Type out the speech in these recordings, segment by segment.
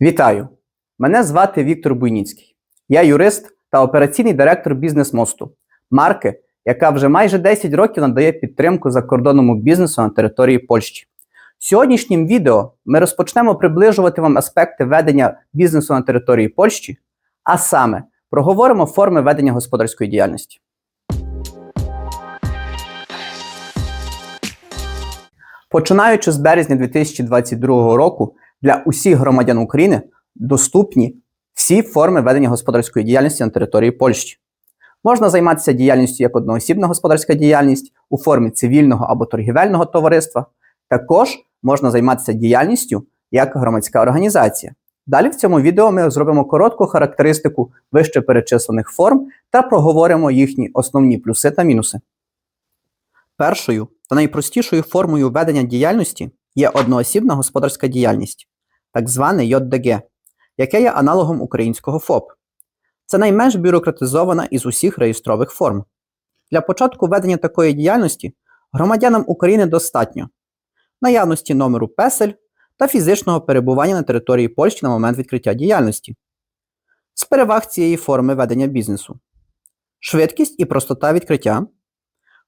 Вітаю! Мене звати Віктор Буйніцький. Я юрист та операційний директор бізнес-мосту, марки, яка вже майже 10 років надає підтримку закордонному бізнесу на території Польщі. В сьогоднішнім відео ми розпочнемо приближувати вам аспекти ведення бізнесу на території Польщі, а саме проговоримо форми ведення господарської діяльності. Починаючи з березня 2022 року, для усіх громадян України доступні всі форми ведення господарської діяльності на території Польщі. Можна займатися діяльністю як одноосібна господарська діяльність у формі цивільного або торгівельного товариства. Також можна займатися діяльністю як громадська організація. Далі в цьому відео ми зробимо коротку характеристику вище перечислених форм та проговоримо їхні основні плюси та мінуси. Першою та найпростішою формою ведення діяльності є одноосібна господарська діяльність, так зване ЙОДДГ, яке є аналогом українського ФОП. Це найменш бюрократизована із усіх реєстрових форм. Для початку ведення такої діяльності громадянам України достатньо наявності номеру песель та фізичного перебування на території Польщі на момент відкриття діяльності. З переваг цієї форми ведення бізнесу, швидкість і простота відкриття,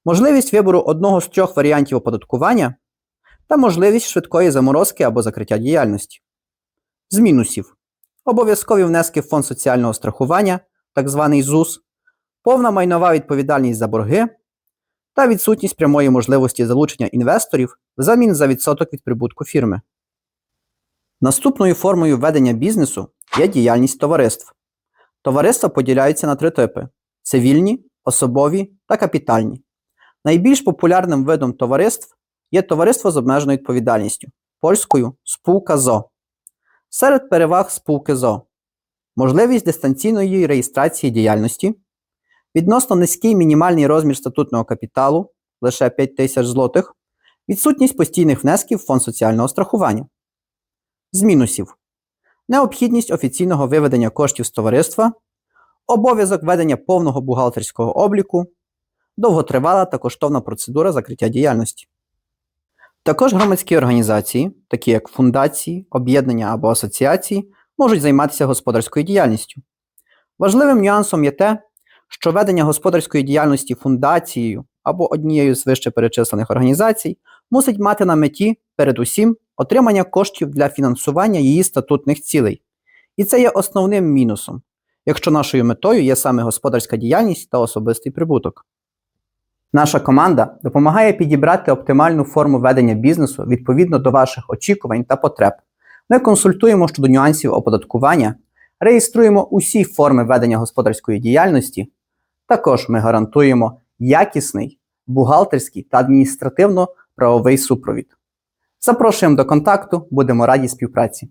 можливість вибору одного з трьох варіантів оподаткування та можливість швидкої заморозки або закриття діяльності. З мінусів обов'язкові внески в фонд соціального страхування, так званий ЗУС, повна майнова відповідальність за борги та відсутність прямої можливості залучення інвесторів взамін за відсоток від прибутку фірми. Наступною формою ведення бізнесу є діяльність товариств. Товариства поділяються на три типи: цивільні, особові та капітальні. Найбільш популярним видом товариств є товариство з обмеженою відповідальністю польською спілка ЗО. Серед переваг спілки ЗО можливість дистанційної реєстрації діяльності, відносно низький мінімальний розмір статутного капіталу лише 5 тисяч злотих, відсутність постійних внесків в фонд соціального страхування. З мінусів необхідність офіційного виведення коштів з товариства, обов'язок ведення повного бухгалтерського обліку, довготривала та коштовна процедура закриття діяльності. Також громадські організації, такі як фундації, об'єднання або асоціації, можуть займатися господарською діяльністю. Важливим нюансом є те, що ведення господарської діяльності фундацією або однією з вище перечислених організацій мусить мати на меті, передусім, отримання коштів для фінансування її статутних цілей. І це є основним мінусом, якщо нашою метою є саме господарська діяльність та особистий прибуток. Наша команда допомагає підібрати оптимальну форму ведення бізнесу відповідно до ваших очікувань та потреб. Ми консультуємо щодо нюансів оподаткування, реєструємо усі форми ведення господарської діяльності. Також ми гарантуємо якісний, бухгалтерський та адміністративно-правовий супровід. Запрошуємо до контакту, будемо раді співпраці.